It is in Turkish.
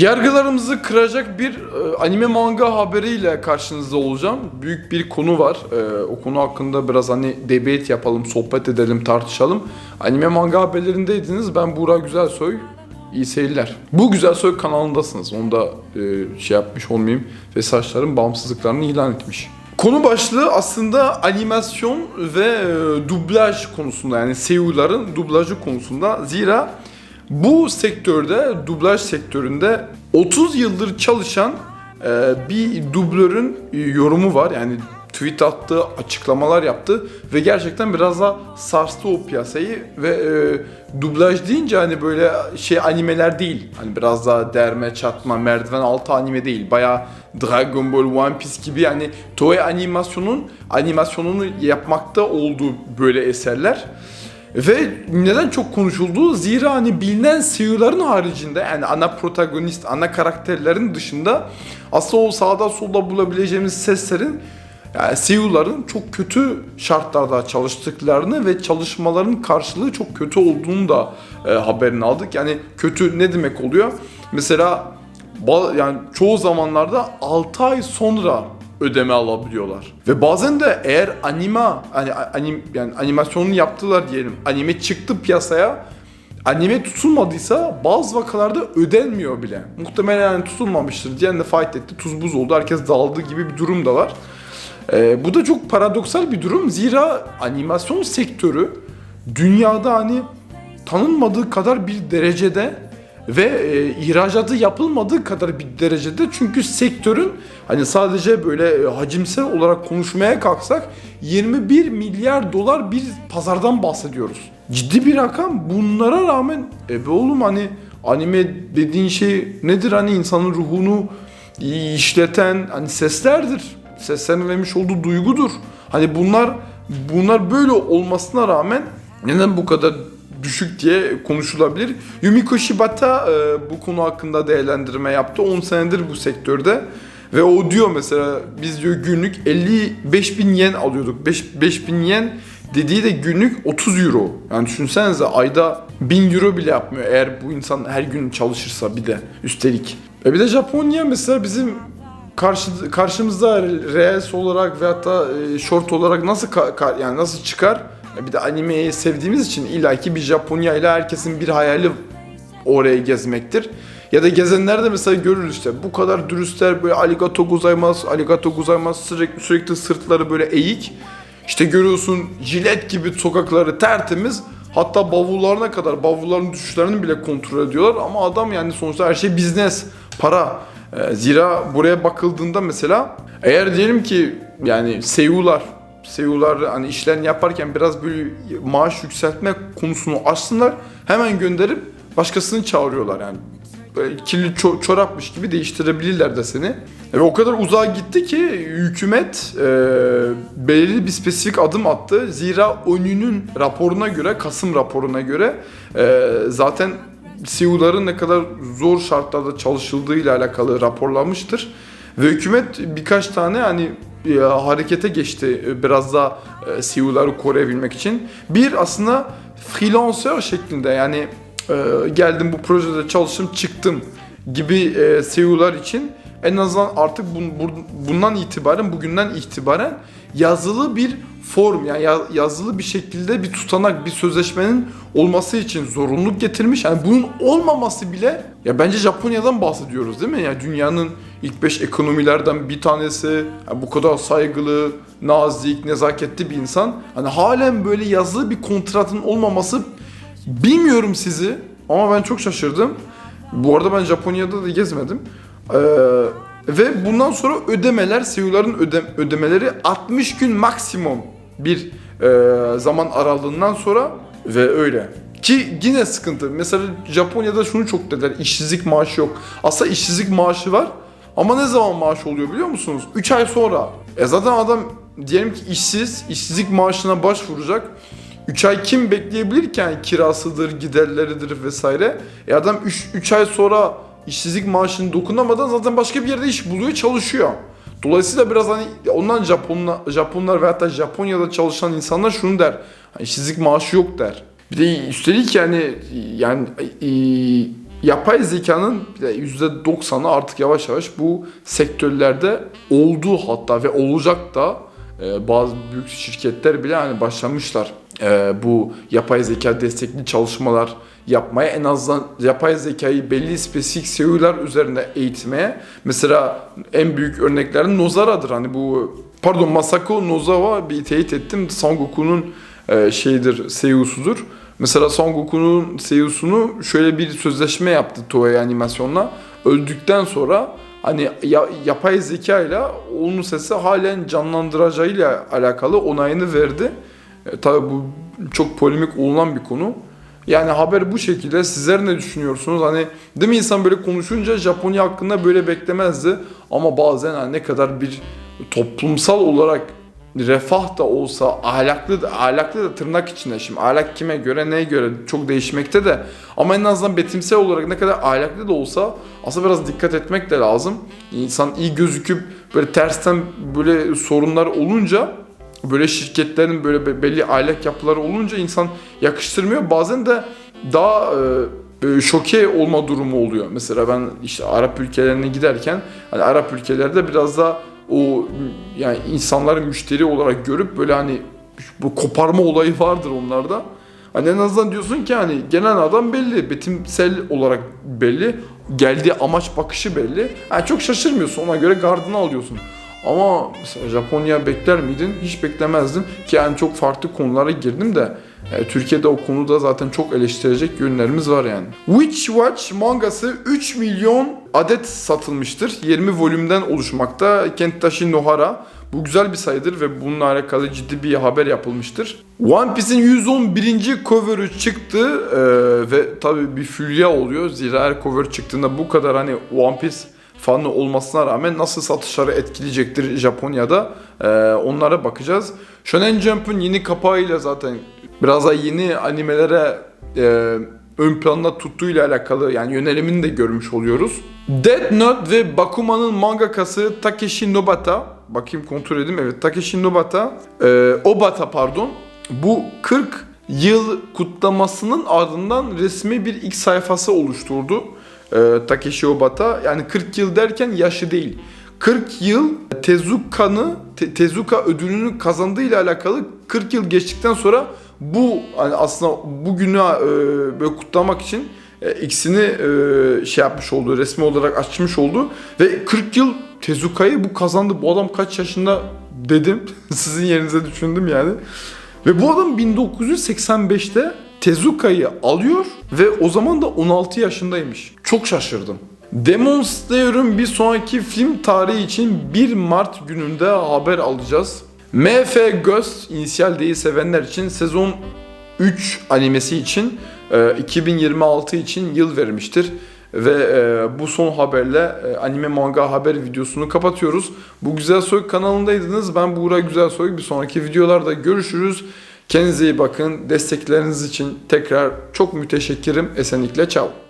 Yargılarımızı kıracak bir e, anime manga haberiyle karşınızda olacağım. Büyük bir konu var. E, o konu hakkında biraz hani debate yapalım, sohbet edelim, tartışalım. Anime manga haberlerindeydiniz. Ben Buğra Güzelsoy. İyi seyirler. Bu Güzelsoy kanalındasınız. Onu da e, şey yapmış olmayayım. Ve saçların bağımsızlıklarını ilan etmiş. Konu başlığı aslında animasyon ve e, dublaj konusunda yani seiyuların dublajı konusunda. Zira bu sektörde, dublaj sektöründe 30 yıldır çalışan e, bir dublörün e, yorumu var. Yani tweet attı, açıklamalar yaptı ve gerçekten biraz da sarstı o piyasayı ve e, dublaj deyince hani böyle şey animeler değil. Hani biraz daha derme, çatma, merdiven altı anime değil. Bayağı Dragon Ball, One Piece gibi yani Toei animasyonun animasyonunu yapmakta olduğu böyle eserler. Ve neden çok konuşuldu? Zira hani bilinen seiyuların haricinde yani ana protagonist, ana karakterlerin dışında aslında o sağda solda bulabileceğimiz seslerin yani seiyuların çok kötü şartlarda çalıştıklarını ve çalışmaların karşılığı çok kötü olduğunu da e, haberini aldık. Yani kötü ne demek oluyor? Mesela yani çoğu zamanlarda 6 ay sonra ödeme alabiliyorlar. Ve bazen de eğer anima hani anim yani animasyonunu yaptılar diyelim. Anime çıktı piyasaya. Anime tutulmadıysa bazı vakalarda ödenmiyor bile. Muhtemelen yani tutulmamıştır diyen de fight etti. Tuz buz oldu. Herkes dağıldı gibi bir durum da var. Ee, bu da çok paradoksal bir durum. Zira animasyon sektörü dünyada hani tanınmadığı kadar bir derecede ve e, ihracatı yapılmadığı kadar bir derecede çünkü sektörün hani sadece böyle e, hacimsel olarak konuşmaya kalksak 21 milyar dolar bir pazardan bahsediyoruz. Ciddi bir rakam. Bunlara rağmen e be oğlum hani anime dediğin şey nedir hani insanın ruhunu işleten hani seslerdir. Seslerin vermiş olduğu duygudur. Hani bunlar bunlar böyle olmasına rağmen neden bu kadar düşük diye konuşulabilir. Yumiko Shibata e, bu konu hakkında değerlendirme yaptı. 10 senedir bu sektörde. Ve o diyor mesela biz diyor günlük 55 bin yen alıyorduk. 5, 5 bin yen dediği de günlük 30 euro. Yani düşünsenize ayda 1000 euro bile yapmıyor eğer bu insan her gün çalışırsa bir de üstelik. E bir de Japonya mesela bizim karşı, karşımızda reels olarak ve hatta e, short olarak nasıl ka- ka- yani nasıl çıkar? Bir de animeyi sevdiğimiz için illaki bir Japonya ile herkesin bir hayali oraya gezmektir. Ya da gezenler de mesela görür işte bu kadar dürüstler böyle aligato gozaimasu, aligato gozaimasu sürekli, sürekli sırtları böyle eğik. İşte görüyorsun jilet gibi sokakları tertemiz. Hatta bavullarına kadar bavulların düşüşlerini bile kontrol ediyorlar. Ama adam yani sonuçta her şey biznes, para. Ee, zira buraya bakıldığında mesela eğer diyelim ki yani seiyular seiyular hani işlerini yaparken biraz böyle maaş yükseltme konusunu açsınlar. Hemen gönderip başkasını çağırıyorlar yani. Böyle kirli ço- çorapmış gibi değiştirebilirler de seni. Ve o kadar uzağa gitti ki hükümet e, belirli bir spesifik adım attı. Zira ONU'nun raporuna göre, Kasım raporuna göre e, zaten CEO'ların ne kadar zor şartlarda çalışıldığıyla alakalı raporlamıştır. Ve hükümet birkaç tane hani e, harekete geçti e, biraz daha e, CEO'ları koruyabilmek için. Bir aslında freelancer şeklinde yani e, geldim bu projede çalıştım çıktım gibi e, CEO'lar için en azından artık bun- bur- bundan itibaren bugünden itibaren yazılı bir form yani ya- yazılı bir şekilde bir tutanak bir sözleşmenin olması için zorunluluk getirmiş. Yani bunun olmaması bile ya bence Japonya'dan bahsediyoruz değil mi? Yani dünyanın ilk 5 ekonomilerden bir tanesi yani bu kadar saygılı, nazik, nezaketli bir insan. Hani halen böyle yazılı bir kontratın olmaması bilmiyorum sizi ama ben çok şaşırdım. Bu arada ben Japonya'da da gezmedim. Ee, ve bundan sonra ödemeler, CEO'ların öde, ödemeleri 60 gün maksimum bir e, zaman aralığından sonra ve öyle. Ki yine sıkıntı. Mesela Japonya'da şunu çok dediler. işsizlik maaşı yok. Aslında işsizlik maaşı var. Ama ne zaman maaş oluyor biliyor musunuz? 3 ay sonra. E zaten adam diyelim ki işsiz, işsizlik maaşına başvuracak. 3 ay kim bekleyebilirken kirasıdır, giderleridir vesaire. E adam 3 ay sonra işsizlik maaşını dokunamadan zaten başka bir yerde iş buluyor, çalışıyor. Dolayısıyla biraz hani ondan Japonlar, Japonlar ve hatta Japonya'da çalışan insanlar şunu der. "Ha, İşsizlik maaşı yok der. Bir de üstelik yani yani e, yapay zekanın %90'ı artık yavaş yavaş bu sektörlerde oldu hatta ve olacak da e, bazı büyük şirketler bile hani başlamışlar e, bu yapay zeka destekli çalışmalar yapmaya en azından yapay zekayı belli spesifik seviyeler üzerinde eğitmeye mesela en büyük örneklerin Nozara'dır hani bu pardon Masako Nozawa bir teyit ettim Sangoku'nun e, şeyidir CEO'sudur. Mesela Son Goku'nun CEO'sunu şöyle bir sözleşme yaptı Toei animasyonla. Öldükten sonra hani ya- yapay zeka ile onun sesi halen canlandıracağıyla alakalı onayını verdi. E, tabii bu çok polemik olunan bir konu. Yani haber bu şekilde. Sizler ne düşünüyorsunuz? Hani değil mi insan böyle konuşunca Japonya hakkında böyle beklemezdi. Ama bazen hani ne kadar bir toplumsal olarak refah da olsa ahlaklı da ahlaklı da tırnak içinde şimdi ahlak kime göre neye göre çok değişmekte de ama en azından betimsel olarak ne kadar ahlaklı da olsa aslında biraz dikkat etmek de lazım. İnsan iyi gözüküp böyle tersten böyle sorunlar olunca böyle şirketlerin böyle be- belli ahlak yapıları olunca insan yakıştırmıyor. Bazen de daha e, böyle şoke olma durumu oluyor. Mesela ben işte Arap ülkelerine giderken hani Arap ülkelerde biraz daha o yani insanları müşteri olarak görüp böyle hani bu koparma olayı vardır onlarda. Hani en azından diyorsun ki hani gelen adam belli, betimsel olarak belli, geldiği amaç bakışı belli. Yani çok şaşırmıyorsun ona göre gardını alıyorsun. Ama mesela Japonya bekler miydin? Hiç beklemezdim ki yani çok farklı konulara girdim de e, Türkiye'de o konuda zaten çok eleştirecek yönlerimiz var yani. Witch Watch mangası 3 milyon adet satılmıştır. 20 volümden oluşmakta. Kentashi Nohara. Bu güzel bir sayıdır ve bununla alakalı ciddi bir haber yapılmıştır. One Piece'in 111. cover'ı çıktı e, ve tabii bir fülya oluyor. Zira her cover çıktığında bu kadar hani One Piece fanı olmasına rağmen nasıl satışları etkileyecektir Japonya'da e, onlara bakacağız. Shonen Jump'ın yeni kapağıyla zaten biraz daha yeni animelere e, ön planda tuttuğuyla alakalı yani yönelimini de görmüş oluyoruz. Death Note ve Bakuman'ın mangakası Takeshi Nobata bakayım kontrol edeyim evet Takeshi Nobata e, Obata pardon bu 40 yıl kutlamasının ardından resmi bir ilk sayfası oluşturdu e, Takeshi Obata. Yani 40 yıl derken yaşı değil. 40 yıl Tezuka'nı Te- Tezuka ödülünü kazandığıyla alakalı 40 yıl geçtikten sonra bu hani aslında bugünü e, böyle kutlamak için e, ikisini e, şey yapmış oldu, resmi olarak açmış oldu ve 40 yıl Tezuka'yı bu kazandı. Bu adam kaç yaşında dedim. Sizin yerinize düşündüm yani. Ve bu adam 1985'te Tezuka'yı alıyor ve o zaman da 16 yaşındaymış. Çok şaşırdım. Demon Slayer'ın bir sonraki film tarihi için 1 Mart gününde haber alacağız. MF Ghost, inisiyal değil sevenler için sezon 3 animesi için e, 2026 için yıl vermiştir. Ve e, bu son haberle e, anime manga haber videosunu kapatıyoruz. Bu Güzel Soy kanalındaydınız. Ben Buğra Güzel Soy. Bir sonraki videolarda görüşürüz. Kendinize iyi bakın. Destekleriniz için tekrar çok müteşekkirim. Esenlikle çao.